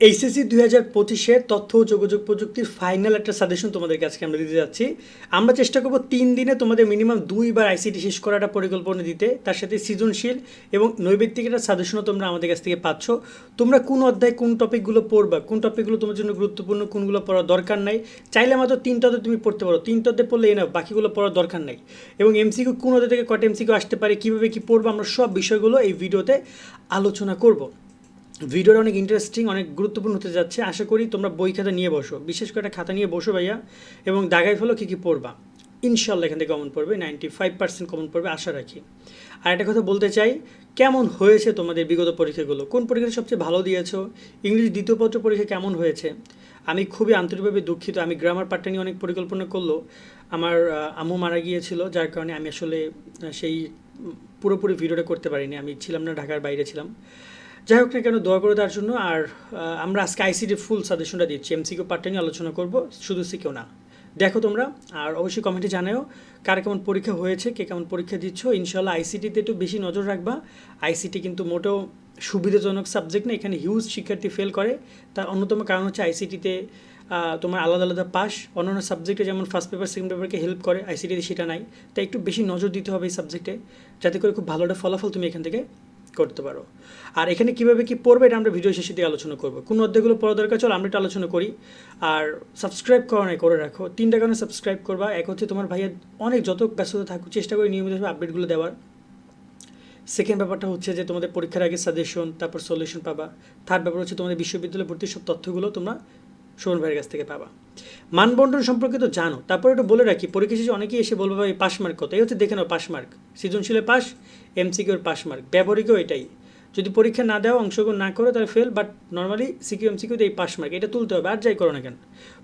HSC দুই হাজার পঁচিশে তথ্য ও যোগাযোগ প্রযুক্তির ফাইনাল একটা সাজেশন তোমাদেরকে আজকে আমরা দিতে যাচ্ছি। আমরা চেষ্টা করব তিন দিনে তোমাদের মিনিমাম দুইবার আইসিটি শেষ করার একটা পরিকল্পনা দিতে, তার সাথে সৃজনশীল এবং নৈবেত্তিক একটা সাজেশনও তোমরা আমাদের কাছ থেকে পাচ্ছ। তোমরা কোন অধ্যায় কোন টপিকগুলো পড়বা, কোন টপিকগুলো তোমার জন্য গুরুত্বপূর্ণ, কোনগুলো পড়ার দরকার নাই। চাইলে মাত্র তিনটা অধ্যায় তুমি পড়তে পারো। তিনটা অধ্যায় পড়লে এনা বাকিগুলো পড়ার দরকার নাই। এবং এমসিকিউ কোন অধ্যায় থেকে কটা এমসিকিউ আসতে পারে, কীভাবে কী পড়ব, আমরা সব বিষয়গুলো এই ভিডিওতে আলোচনা করব। ভিডিওটা অনেক ইন্টারেস্টিং অনেক গুরুত্বপূর্ণ হতে যাচ্ছে। আশা করি তোমরা বই খাতা নিয়ে বসো। বিশেষ করে একটা খাতা নিয়ে বসো ভাইয়া। এবং দাগাই ফেলো কী কী পড়বা। ইনশাল্লাহ এখান থেকে কমন পড়বে নাইনটি ফাইভ পার্সেন্ট কমন পড়বে, আশা রাখি। আর একটা কথা বলতে চাই, কেমন হয়েছে তোমাদের বিগত পরীক্ষাগুলো? কোন পরীক্ষাটা সবচেয়ে ভালো দিয়েছ? ইংলিশ দ্বিতীয় পত্র পরীক্ষা কেমন হয়েছে? আমি খুবই আন্তরিকভাবে দুঃখিত। আমি গ্রামার পার্টটা নিয়ে অনেক পরিকল্পনা করল। আমার আম্মু মারা গিয়েছিল, যার কারণে আমি আসলে সেই পুরোপুরি ভিডিওটা করতে পারিনি। আমি ছিলাম না, ঢাকার বাইরে ছিলাম। যাই হোক না কেন, দোয়া করে তার জন্য। আর আমরা আজকে আইসিডি ফুল সাজেশনটা দিচ্ছি এমসিকিউ পার্টটা নিয়ে আলোচনা করব, শুধু সিকেও না। দেখো তোমরা, আর অবশ্যই কমেন্টে জানাও কার কেমন পরীক্ষা হয়েছে, কে কেমন পরীক্ষা দিচ্ছ। ইনশাল্লাহ আইসিটিতে একটু বেশি নজর রাখবা। আইসিটি কিন্তু মোটেও সুবিধাজনক সাবজেক্ট না, এখানে হিউজ শিক্ষার্থী ফেল করে। তার অন্যতম কারণ হচ্ছে আইসিটিতে তোমার আলাদা আলাদা পাস। অন্যান্য সাবজেক্টে যেমন ফার্স্ট পেপার সেকেন্ড পেপারকে হেল্প করে আইসিটিতে সেটা নাই। তাই একটু বেশি নজর দিতে হবে এই সাবজেক্টে যাতে করে খুব ভালো একটা ফলাফল তুমি এখান থেকে করতে পারো। আর এখানে কীভাবে কী পড়বে এটা আমরা ভিডিও শেষে দিয়ে আলোচনা করব। কোন অধ্যায়গুলো পড়া দরকার চলো আমরা এটা আলোচনা করি। আর সাবস্ক্রাইব করো নাই করে রাখো। তিনটা কারণে সাবস্ক্রাইব করবা। এক হচ্ছে তোমার ভাইয়ের অনেক যত ব্যস্ততা থাকুক, চেষ্টা করি নিয়মিতভাবে আপডেটগুলো দেওয়ার। সেকেন্ড ব্যাপারটা হচ্ছে যে তোমাদের পরীক্ষার আগে সাজেশন তারপর সলিউশন পাবা। থার্ড ব্যাপার হচ্ছে তোমাদের বিশ্ববিদ্যালয়ে ভর্তির সব তথ্যগুলো তোমরা সুমন ভাইয়ের কাছ থেকে পাবা। মানবন্টন সম্পর্কে তো জানো, তারপরে একটু বলে রাখি, পরীক্ষা শেষে অনেকেই এসে বলব, ভাই পাস মার্ক কত? এই হচ্ছে দেখে নাও পাস মার্ক। সৃজনশীলের পাস এমসিকিউর পাস মার্ক। ব্যবহারিকও এটাই। যদি পরীক্ষা না দেওয়া অংশগ্রহণ না করো, তাহলে ফেল বাট নর্মালি সিকিউ এমসিকিউতে এই পাস মার্ক। এটা তুলতে হবে, আর যাই করো না কেন।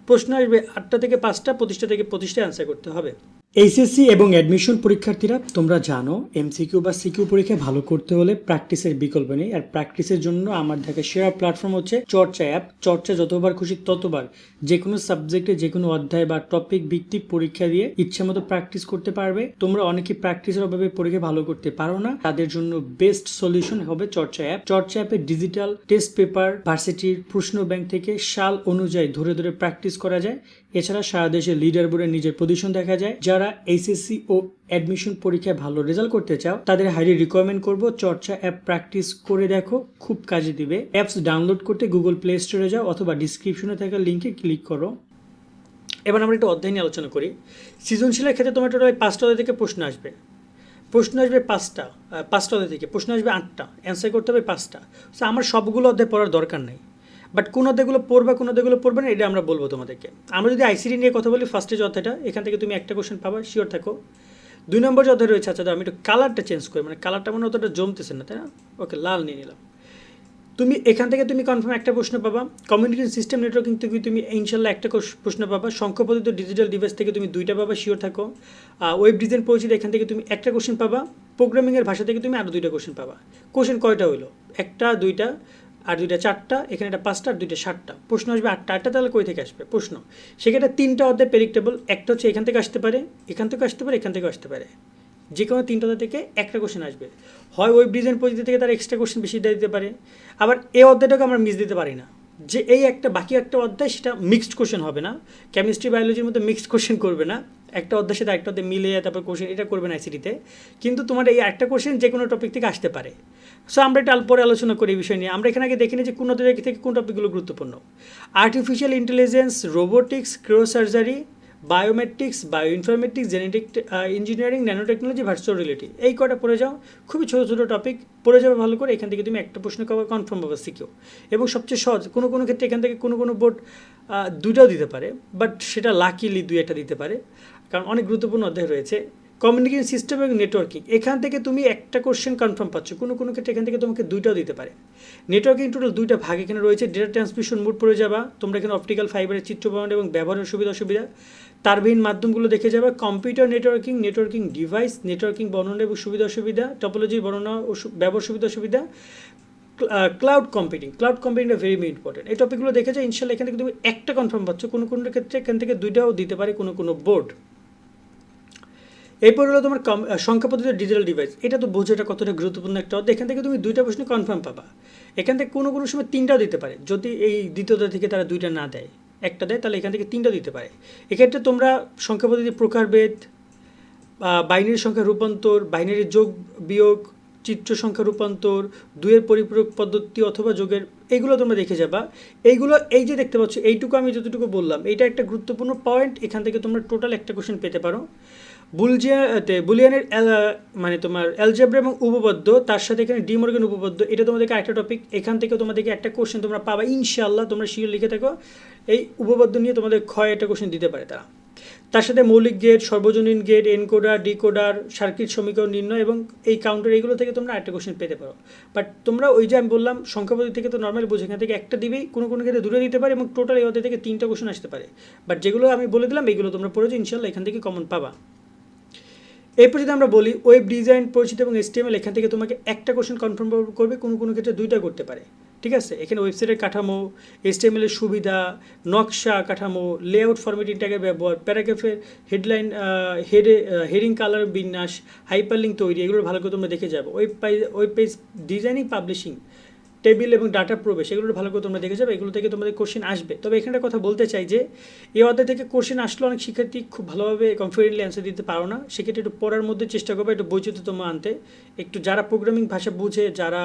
প্রশ্ন আসবে, আটটা থেকে পাঁচটা, প্রতিষ্ঠা থেকে প্রতিষ্ঠায় অ্যান্সার করতে হবে। এইচএসসি এবং অ্যাডমিশন পরীক্ষার্থীরা, তোমরা জানো, এমসিকিউ বা সিকিউ পরীক্ষা ভালো করতে হলে প্র্যাকটিসের বিকল্প নেই। আর প্র্যাকটিসের জন্য আমার দেখা সেরা প্ল্যাটফর্ম হচ্ছে চর্চা অ্যাপ। চর্চা যতবার খুশি ততবার যে কোনো সাবজেক্টে যে কোনো অধ্যায় বা টপিক ভিত্তিক পরীক্ষা দিয়ে ইচ্ছা মতো প্র্যাকটিস করতে পারবে। তোমরা অনেকে প্র্যাকটিসের অভাবে পরীক্ষা ভালো করতে পারো না। তাদের জন্য বেস্ট সলিউশন হবে চর্চা অ্যাপ। চর্চা অ্যাপে ডিজিটাল টেস্ট পেপার, ভার্সিটির প্রশ্ন ব্যাংক থেকে সাল অনুযায়ী ধরে ধরে প্র্যাকটিস করা যায়। এছাড়া সারা দেশে লিডার বোর্ডে নিজের পজিশন দেখা যায়। যারা এইচএসসি ও অ্যাডমিশন পরীক্ষায় ভালো রেজাল্ট করতে চাও, তাদের হাইলি রিকমেন্ড করব চর্চা অ্যাপ প্র্যাকটিস করে দেখো, খুব কাজে দিবে। অ্যাপস ডাউনলোড করতে গুগল প্লে স্টোরে যাও অথবা ডিসক্রিপশনে থাকা লিঙ্কে ক্লিক করো। এবার আমরা একটু অধ্যায় নিয়ে আলোচনা করি। সৃজনশীলের ক্ষেত্রে তোমার টোটাল পাঁচটা অধ্যায় থেকে প্রশ্ন আসবে। প্রশ্ন আসবে পাঁচটা পাঁচটা অধ্যায় থেকে। প্রশ্ন আসবে আটটা অ্যান্সার করতে হবে পাঁচটা। সো আমার সবগুলো অধ্যায় পড়ার দরকার নেই। বাট কোন অধ্যায়গুলো পড়বা, কোন অধ্যায়গুলো পড়বে না, এটা আমরা বলব তোমাদেরকে। আমরা যদি আইসিডি নিয়ে কথা বলি ফার্স্টে যে অধ্যায়টা, এখান থেকে তুমি একটা কোশ্চেন পাবা শিওর থাকো। দুই নম্বর যে অধ্যায় রয়েছে আচ্ছা আমি একটু কালারটা চেঞ্জ করি মানে কালারটা মানে অতটা জমতেছে না, তাই না? ওকে লাল নিয়ে নিলাম। তুমি, এখান থেকে তুমি কনফার্ম একটা প্রশ্ন পাবা কমিউনিকেশন সিস্টেম নেটওয়ার্কিং থেকে তুমি ইনশাল্লাহ একটা প্রশ্ন পাবা, সংখ্যাপতিত ডিজিটাল ডিভাইস থেকে তুমি দুইটা পাবা শিওর থাকো। ওয়েব ডিজাইন পরিচিত এখান থেকে তুমি একটা কোশ্চেন পাবা প্রোগ্রামিংয়ের ভাষা থেকে তুমি আরও দুইটা কোশ্চেন পাবা। কোশ্চেন কয়টা হইল? একটা, দুইটা আর দুইটা চারটা, এখানে একটা পাঁচটা আর দুইটা সাতটা। প্রশ্ন আসবে আটটা আটটা তাহলে কই থেকে আসবে? প্রশ্ন। সেক্ষেত্রে তিনটা অধ্যায় প্রেডিক্টেবল একটা হচ্ছে এখান থেকে আসতে পারে, এখান থেকে আসতে পারে, এখান থেকে আসতে পারে। যে কোনো তিনটা থেকে একটা কোশ্চেন আসবে। হয় ওয়েব ডিজাইন পদ্ধতি থেকে তারা এক্সট্রা কোশ্চেন বেশি দিতে পারে, আবার এই অধ্যায়টাকে আমরা মিস দিতে পারি না। যে এই একটা বাকি একটা অধ্যায় সেটা মিক্সড কোশ্চেন হবে না। কেমিস্ট্রি বায়োলজির মধ্যে মিক্সড কোশ্চেন করবে না। একটা অধ্যায় সাথে একটা অধ্যায় মিলে তারপর কোশ্চেন এটা করবে না আইসিটিতে কিন্তু তোমার এই একটা কোশ্চেন যে কোনো টপিক থেকে আসতে পারে। সো আমরা এটা পরে আলোচনা করি এই বিষয় নিয়ে। আমরা এখানে আগে দেখে যে কোন অধ্যায় থেকে কোন টপিকগুলো গুরুত্বপূর্ণ। Artificial intelligence robotics cryosurgery biometrics bio informatics genetic engineering nano technology virtual reality এই কটা পড়ে যাও, খুবই ছোটো ছোটো টপিক পড়ে যাবে ভালো করে, এখান থেকে তুমি একটা প্রশ্ন কভার কনফার্ম পাবে শিখেও। এবং সবচেয়ে সহজ, কোনো কোনো ক্ষেত্রে এখান থেকে কোনো কোনো বোর্ড দুটাও দিতে পারে বাট সেটা লাকিলি দুই একটা দিতে পারে। কারণ অনেক গুরুত্বপূর্ণ অধ্যায় রয়েছে। কমিউনিকেশন সিস্টেম এবং নেটওয়ার্কিং এখান থেকে তুমি একটা কোশ্চেন কনফার্ম পাচ্ছ। কোনো কোনো ক্ষেত্রে এখান থেকে তোমাকে দুইটাও দিতে পারে। নেটওয়ার্কিং টোটাল দুইটা ভাগ এখানে রয়েছে। ডেটা ট্রান্সমিশন মোড পড়ে যাবা। তোমরা এখানে অপটিক্যাল ফাইবারের চিত্র বর্ণন এবং ব্যবহারের সুবিধা অসুবিধা। তারবিহীন মাধ্যমগুলো দেখে যাবে। Computer networking networking device networking বর্ণনা এবং সুবিধা অসুবিধা টপোলজির বর্ণনা ও ব্যবহার সুবিধা অসুবিধা ক্লাউড কম্পিউটিং ক্লাউড কম্পিউটিংটা ভেরি ভেরি ইম্পর্টেন্ট এই টপিকগুলো দেখে যায় ইনশাল্লাহ এখান থেকে তুমি একটা কনফার্ম পাচ্ছ। কোনো কোনো ক্ষেত্রে এখান থেকে দুইটাও দিতে পারে কোনো কোনো বোর্ড এরপর হলো তোমার সংখ্যা পদ্ধতির ডিজিটাল ডিভাইস এটা তো বোঝাটা কতটা গুরুত্বপূর্ণ একটা অধ্যায়। এখান থেকে তুমি দুইটা প্রশ্ন কনফার্ম পাবা। এখান থেকে কোনো কোনো সময় তিনটাও দিতে পারে। যদি এই দ্বিতীয়টা থেকে তারা দুইটা না দেয়, একটা দেয়, তাহলে এখান থেকে তিনটা দিতে পারে। এক্ষেত্রে তোমরা সংখ্যা পদ্ধতির প্রকারভেদ বাইনারি সংখ্যা রূপান্তর, বাইনারি যোগ বিয়োগ, চিত্র সংখ্যা রূপান্তর, দুইয়ের পরিপূরক পদ্ধতি অথবা যোগের এইগুলো তোমরা দেখে যাবা। এইগুলো এই যে দেখতে পাচ্ছ, এইটুকু আমি যতটুকু বললাম এইটা একটা গুরুত্বপূর্ণ পয়েন্ট এখান থেকে তোমরা টোটাল একটা কোশ্চেন পেতে পারো। বুলজিয়াতে বুলিয়ানের মানে তোমার অ্যালজেব্রা এবং উপপাদ্য, তার সাথে এখানে ডিমর্গেন উপপাদ্য, এটা তোমাদেরকে একটা টপিক এখান থেকে তোমাদেরকে একটা কোশ্চেন তোমরা পাবা, ইনশাআল্লাহ, তোমরা শিওর লিখে থাকো। এই উপপাদ্য নিয়ে তোমাদের ক্ষয় একটা কোশ্চেন দিতে পারে তারা। তার সাথে মৌলিক গেট সর্বজনীন গেট এনকোডার ডিকোডার সার্কিট সমীকরণ নির্ণয় এবং এই কাউন্টার এইগুলো থেকে তোমরা একটা কোশ্চেন পেতে পারো। বাট তোমরা ওই যে আমি বললাম সংখ্যাপদ্ধতি থেকে তো নর্মালি বুঝে, এখান থেকে একটা দিবেই, কোনো কোনো ক্ষেত্রে দূরে দিতে পারে এবং টোটাল এই থেকে তিনটা কোশ্চেন আসতে পারে। বাট যেগুলো আমি বলে দিলাম এইগুলো তোমরা পড়েছো ইনশাল্লাহ এখান থেকে কমন পাবা। এরপর যদি আমরা বলি ওয়েব ডিজাইন পরিচিত এবং এসটিএমএল এখান থেকে তোমাকে একটা কোশ্চেন কনফার্ম করবে, কোনো কোনো ক্ষেত্রে দুইটা করতে পারে। ঠিক আছে? এখানে ওয়েবসাইটের কাঠামো এসটিএমএল এর সুবিধা, নকশা কাঠামো লেআউট ফরম্যাটিং ট্যাগের ব্যবহার প্যারাগ্রাফের হেডলাইন হেডে হেডিং কালার বিন্যাস হাইপারলিঙ্ক তৈরি, এগুলো ভালো করে তোমরা দেখে যাব। Web page web page designing publishing table এবং ডাটা প্রবেশ এগুলো ভালো করে তোমরা দেখে যাবে, এগুলো থেকে তোমাদের কোশ্চেন আসবে। তবে এখানে কথা বলতে চাই যে, এই অধ্যায় থেকে কোশ্চেন আসলে অনেক শিক্ষার্থী খুব ভালোভাবে কনফিডেন্টলি অ্যান্সার দিতে পারো না। সেক্ষেত্রে একটু পড়ার মধ্যে চেষ্টা করবে, একটু বৈচিত্র্য তোমার আনতে। একটু যারা প্রোগ্রামিং ভাষা বুঝে, যারা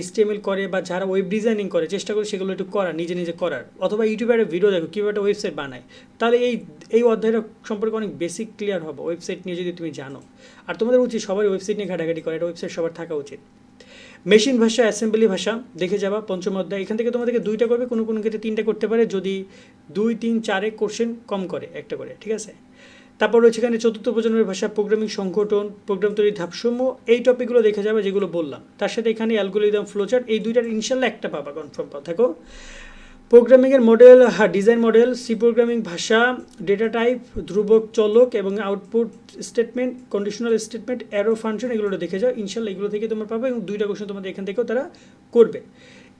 এসটিএমএল করে বা যারা ওয়েব ডিজাইনিং করে, চেষ্টা করে সেগুলো একটু করা নিজে নিজে করার। অথবা ইউটিউবে একটা ভিডিও দেখো, কীভাবে একটা ওয়েবসাইট বানায়। তাহলে এই এই অধ্যায়টা সম্পর্কে অনেক বেসিক ক্লিয়ার হবে ওয়েবসাইট নিয়ে যদি তুমি জানো। আর তোমাদের উচিত সবাই ওয়েবসাইট নিয়ে ঘাটাঘাটি করে একটা ওয়েবসাইট সবার থাকা উচিত। মেশিন ভাষা অ্যাসেম্বলি ভাষা, দেখে যাবা পঞ্চম অধ্যায়। এখান থেকে তোমাদেরকে দুইটা করবে, কোনো কোনো ক্ষেত্রে তিনটা করতে পারে, যদি দুই, তিন, চারে কোশ্চেন কম করে, একটা করে, ঠিক আছে? তারপর রয়েছে এখানে চতুর্থ প্রজন্মের ভাষা প্রোগ্রামিং সংগঠন প্রোগ্রাম তৈরির ধাপসমূহ, এই টপিকগুলো দেখে যাবে যেগুলো বললাম। তার সাথে এখানে অ্যালগোরিদম ফ্লোচার্ট এই দুইটার ইনশাল্লাহ একটা পাবা কনফার্ম থাকো প্রোগ্রামিংয়ের model design model C programming ভাষা ডেটা টাইপ ধ্রুবক চলক এবং output statement conditional statement array function এগুলো দেখে যাও। ইনশাল্লাহ এগুলো থেকে তোমরা পাবে এবং দুইটা কোশ্চেন তোমাদের এখান থেকেও তারা করবে।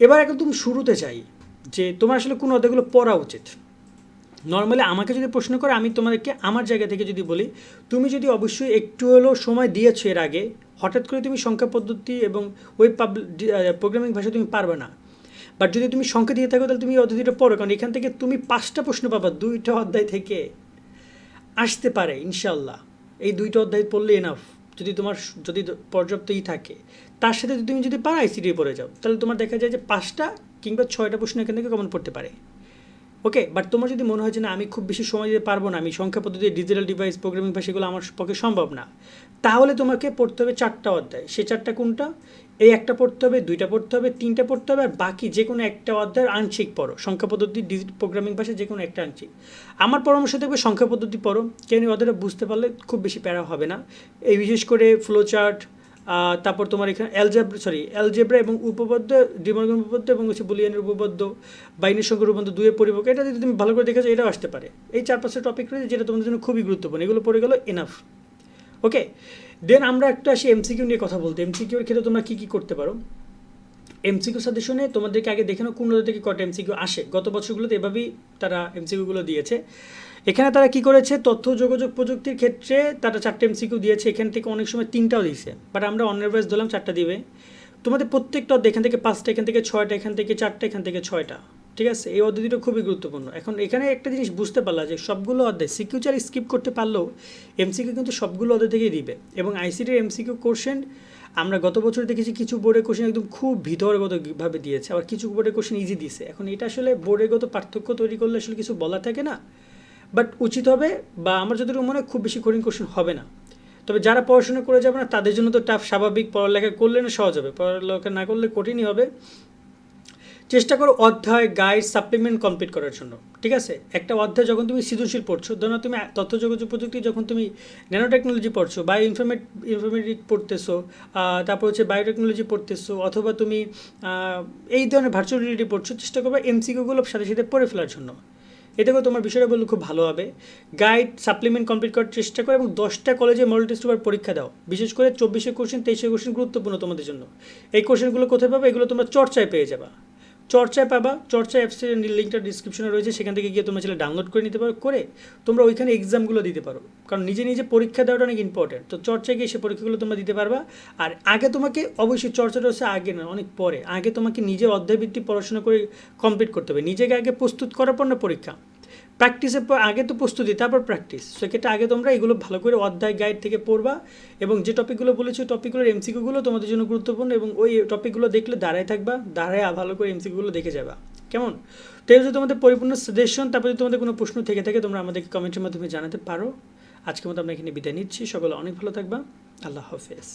এবার তুমি শুরুতে চাই যে তোমার আসলে কোন অধ্যায়গুলো পড়া উচিত। নর্মালি আমাকে যদি প্রশ্ন করে, আমি তোমাদেরকে আমার জায়গা থেকে যদি বলি, তুমি যদি অবশ্যই একটু হলেও সময় দিয়েছ এর আগে, হঠাৎ করে তুমি সংখ্যা পদ্ধতি এবং ওয়েব পাবলিক প্রোগ্রামিং ভাষা তুমি পারবে না। বাট যদি তুমি সংখ্যা দিয়ে থাকো, তাহলে তুমি অধ্যায়টা পড়ো। কারণ এখান থেকে তুমি পাঁচটা প্রশ্ন পাবা, দুইটা অধ্যায় থেকে। আসতে পারে ইনশাল্লাহ এই দুইটা অধ্যায় পড়লে এনাফ যদি তোমার যদি পর্যাপ্তই থাকে। তার সাথে যদি তুমি যদি পারো আইসিডি পড়ে যাও, তাহলে তোমার দেখা যায় যে পাঁচটা কিংবা ছয়টা প্রশ্ন এখান থেকে কমন পড়তে পারে। ওকে বাট তোমার যদি মনে হয় যে না, আমি খুব বেশি সময় দিতে পারব না, আমি সংখ্যা পদ্ধতি ডিজিটাল ডিভাইস প্রোগ্রামিং ভাষা এগুলো আমার পক্ষে সম্ভব না, তাহলে তোমাকে পড়তে হবে চারটা অধ্যায়। সে চারটা কোনটা? এই একটা পড়তে হবে, দুইটা পড়তে হবে, তিনটা পড়তে হবে, আর বাকি যে কোনো একটা অধ্যায়ের আংশিক পড়ো। সংখ্যা পদ্ধতি ডিজিটাল প্রোগ্রামিং ভাষা যে কোনো একটা আংশিক। আমার পরামর্শ থাকবে সংখ্যা পদ্ধতি পড়ো, কেন অধ্যায়টা বুঝতে পারলে খুব বেশি প্যারা হবে না। এই বিশেষ করে ফ্লো চার্ট তারপর তোমার এখানে অ্যালজেব্রা সরি অ্যালজেব্রা এবং উপপাদ্য ডিমর্গন উপপাদ্য এবং হচ্ছে বুলিয়ানের উপপাদ্য, বাইনের সঙ্গে রূপান্তর দুয়ে পরিপক্ক, এটা যদি তুমি ভালো করে দেখেছ, এটাও আসতে পারে। এই চার পাঁচটা টপিক রয়েছে যেটা তোমাদের জন্য খুবই গুরুত্বপূর্ণ, এগুলো পড়ে গেলো এনাফ ওকে দেন আমরা একটু আসি এমসিকিউ নিয়ে কথা বলতে। এমসিকিউর ক্ষেত্রে তোমরা কী কী করতে পারো? এমসিকিউ সাজেশনে তোমাদেরকে আগে দেখে নাও কোন থেকে কটা এমসিকিউ আসে। গত বছরগুলোতে এভাবেই তারা এমসিকিউগুলো দিয়েছে। এখানে তারা কি করেছে? তথ্য, যোগাযোগ প্রযুক্তির ক্ষেত্রে তারা চারটে এমসিকিউ দিয়েছে। এখান থেকে অনেক সময় তিনটাও দিয়েছে। বাট আমরা অনের ব্যাস দিলাম চারটা দিবে। তোমাদের প্রত্যেকটা এখান থেকে পাঁচটা, এখান থেকে ছয়টা, এখান থেকে চারটা, এখান থেকে ছয়টা। ঠিক আছে? এই দুটো খুবই গুরুত্বপূর্ণ। এখন এখানে একটা জিনিস বুঝতে পারলা যে সবগুলো অধ্যায় সিকিউ চার স্কিপ করতে পারলেও এমসিকিউ কিন্তু সবগুলো অধ্যায় থেকেই দিবে। এবং আইসিটির এমসিকিউ কোশ্চেন আমরা গত বছর দেখেছি কিছু বোর্ডের কোশ্চেন একদম খুব ভিতরগতভাবে দিয়েছে, আবার কিছু বোর্ডের কোশ্চেন ইজি দিয়েছে। এখন এটা আসলে বোর্ডেগত পার্থক্য তৈরি করলে আসলে কিছু বলা থাকে না। বাট উচিত হবে বা আমার যতটুকু মনে হয় খুব বেশি কঠিন কোশ্চেন হবে না। তবে যারা পড়াশোনা করে যাবে না, তাদের জন্য তো টাফ স্বাভাবিক পড়ালেখা করলে না সহজ হবে। পড়ালেখা না করলে কঠিনই হবে। চেষ্টা করো অধ্যায় গাইড সাপ্লিমেন্ট কমপ্লিট করার জন্য। ঠিক আছে? একটা অধ্যায় যখন তুমি সৃজনশীল পড়ছো, ধরো তুমি তথ্য যোগাযোগ প্রযুক্তি যখন তুমি ন্যানো টেকনোলজি পড়ছো বা ইনফরমেট ইনফরমেটিক পড়তেছো তারপর হচ্ছে বায়োটেকনোলজি পড়তেছো, অথবা তুমি এই ধরনের ভার্চুয়াল রিয়েলিটি পড়ছো, চেষ্টা করবে এমসিকিউগুলো সাথে সাথে পড়ে ফেলার জন্য। এতে করে তোমার বিষয়টা বললে খুব ভালো হবে। গাইড সাপ্লিমেন্ট কমপ্লিট করার চেষ্টা করো এবং দশটা কলেজে মডেল টেস্ট পেপার পরীক্ষা দাও। বিশেষ করে চব্বিশে কোশ্চেন তেইশে কোশ্চেন গুরুত্বপূর্ণ তোমাদের জন্য। এই কোশ্চেনগুলো কোথায় পাবে? এগুলো তোমরা চর্চায় পেয়ে যাবা। চর্চায় পাবা চর্চা অ্যাপসে লিঙ্কটা ডিসক্রিপশনে রয়েছে, সেখান থেকে গিয়ে তোমরা সেটা ডাউনলোড করে নিতে পারো, করে তোমরা ওইখানে এক্সামগুলো দিতে পারো। কারণ নিজে নিজে পরীক্ষা দেওয়াটা অনেক ইম্পর্টেন্ট তো চর্চায় গিয়ে সে পরীক্ষাগুলো তোমরা দিতে পারবা। আর আগে তোমাকে অবশ্যই চর্চাটা হচ্ছে আগে না, অনেক পরে। আগে তোমাকে নিজে অধ্যায়ভিত্তিক পড়াশোনা করে কমপ্লিট করতে হবে। নিজেকে আগে প্রস্তুত করার পর না পরীক্ষা। প্র্যাকটিসের পর আগে তো প্রস্তুতি, তারপর প্র্যাকটিস সেক্ষেত্রে আগে তোমরা এগুলো ভালো করে অধ্যায় গাইড থেকে পড়বা এবং যে টপিকগুলো বলেছি, ওই টপিকগুলোর এমসিকিউগুলো তোমাদের জন্য গুরুত্বপূর্ণ এবং ওই টপিকগুলো দেখলে দাঁড়ায় থাকবা, দাঁড়ায় ভালো করে এমসিকিউগুলো দেখে যাবা। কেমন? তো এই তোমাদের পরিপূর্ণ সাজেশন তারপর যদি তোমাদের কোনো প্রশ্ন থেকে থাকে, তোমরা আমাদেরকে কমেন্টের মাধ্যমে জানাতে পারো। আজকের মতো আমরা এখানে বিদায় নিচ্ছি। সকলে অনেক ভালো থাকবা। আল্লাহ হাফেজ।